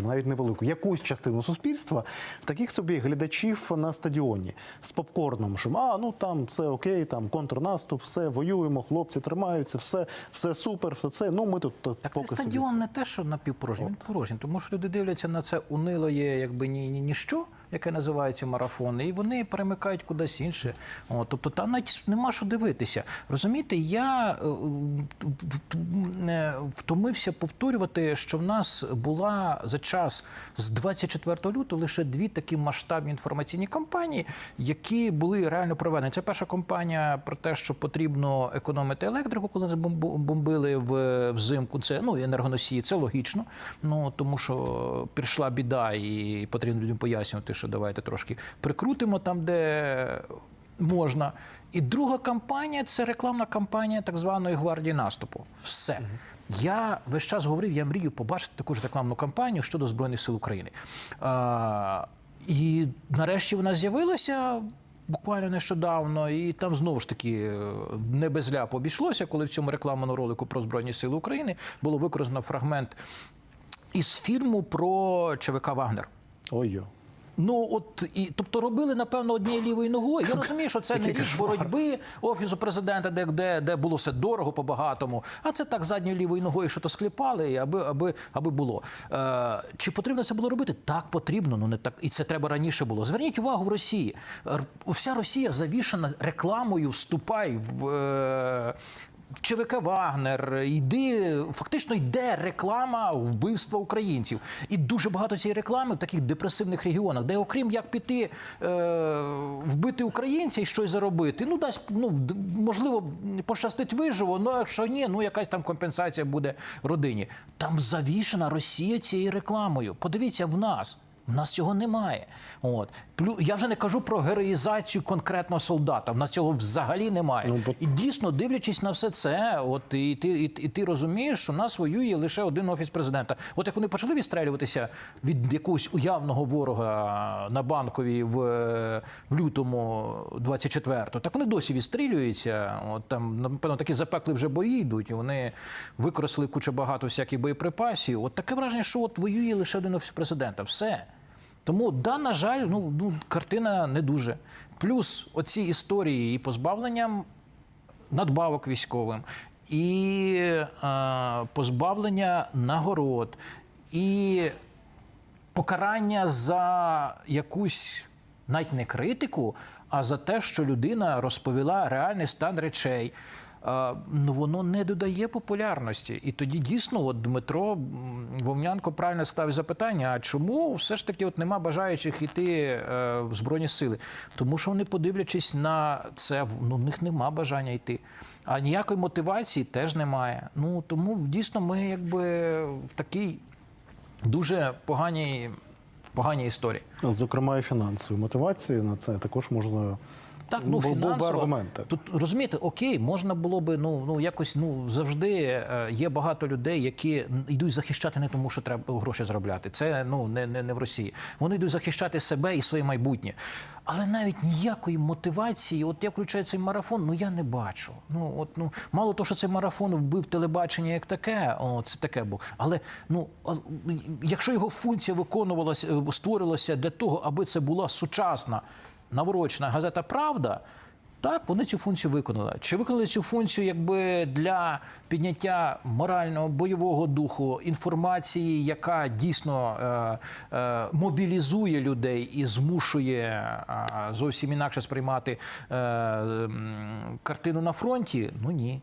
навіть невелику, якусь частину суспільства в таких собі глядачів на стадіоні з попкорном, що а ну там все окей, там контрнаступ, все воюємо, хлопці тримаються, все, все супер, все це. Ну ми тут Так поки це собі. стадіон не те, що напівпорожній, він порожній, тому що люди дивляться на це унилоє, якби ні, ні, ніщо, яке називається марафон, і вони перемикають кудись інше. О, тобто там навіть нема що дивитися. Розумієте, я е, е, втомився повторювати, що в нас була за час з 24 лютого лише дві такі масштабні інформаційні кампанії, які були реально проведені. Це перша кампанія про те, що потрібно економити електрику, коли нас бомбили в взимку. Це ну енергоносії, це логічно. Ну тому що прийшла біда, і потрібно людям пояснювати, що давайте трошки прикрутимо там, де можна. І друга кампанія це рекламна кампанія так званої гвардії наступу. Все. Я весь час говорив, я мрію побачити таку ж рекламну кампанію щодо Збройних сил України. А, і нарешті вона з'явилася. Буквально нещодавно, і там знову ж таки е, не без ляпу обійшлося, коли в цьому рекламному ролику про Збройні Сили України було використано фрагмент із фільму про ЧВК Вагнер. Ой-йо. Ну от і тобто робили напевно однією лівою ногою. Я розумію, що це не річ боротьби офісу президента, де, де, де було все дорого по багатому. А це так задньою лівою ногою, що то скліпали, аби аби аби було. Е, чи потрібно це було робити? Так потрібно. Ну не так і це треба раніше було. Зверніть увагу в Росії. Вся Росія завішана рекламою. Вступай в. Е, ЧВК Вагнер, йди, фактично йде реклама вбивства українців. І дуже багато цієї реклами в таких депресивних регіонах, де, окрім як піти е, вбити українця і щось заробити, ну дасть, ну можливо, пощастить виживо, ну якщо ні, ну якась там компенсація буде родині. Там завішена Росія цією рекламою. Подивіться в нас. У нас цього немає. От я вже не кажу про героїзацію конкретного солдата. В нас цього взагалі немає. Ну, бо- І дійсно, дивлячись на все це, от і ти, і, і ти розумієш, що нас воює лише один офіс президента. От як вони почали відстрелюватися від якогось уявного ворога на банковій в, в лютому 24-го, так вони досі відстрілюються. От там, напевно, такі запекли вже бої йдуть. і Вони використали кучу багато всяких боєприпасів. От таке враження, що от воює лише один офіс президента. Все. Тому, да, на жаль, ну, ну картина не дуже. Плюс оці історії і позбавленням надбавок військовим, і е, позбавлення нагород, і покарання за якусь навіть не критику, а за те, що людина розповіла реальний стан речей. Ну, воно не додає популярності. І тоді дійсно, от Дмитро Вовнянко правильно ставить запитання: а чому все ж таки от нема бажаючих йти е, в Збройні сили? Тому що вони, подивлячись на це, ну, в них нема бажання йти. А ніякої мотивації теж немає. Ну тому дійсно ми якби в такій дуже поганій, поганій історії. Зокрема, і фінансові мотивації на це також можна. Так, ну бу- був би фінансово. Тут розумієте, окей, можна було би ну ну якось ну завжди е, є багато людей, які йдуть захищати не тому, що треба гроші заробляти. Це ну не, не, не в Росії. Вони йдуть захищати себе і своє майбутнє. Але навіть ніякої мотивації, от я включаю цей марафон, ну я не бачу. Ну от ну мало того, що цей марафон вбив телебачення як таке, о, це таке було. Але ну якщо його функція виконувалася, е, створювалася для того, аби це була сучасна наворочена газета Правда. Так, вони цю функцію виконали. Чи виконали цю функцію якби для підняття морального бойового духу, інформації, яка дійсно е, е, мобілізує людей і змушує е, зовсім інакше сприймати е, картину на фронті? Ну ні.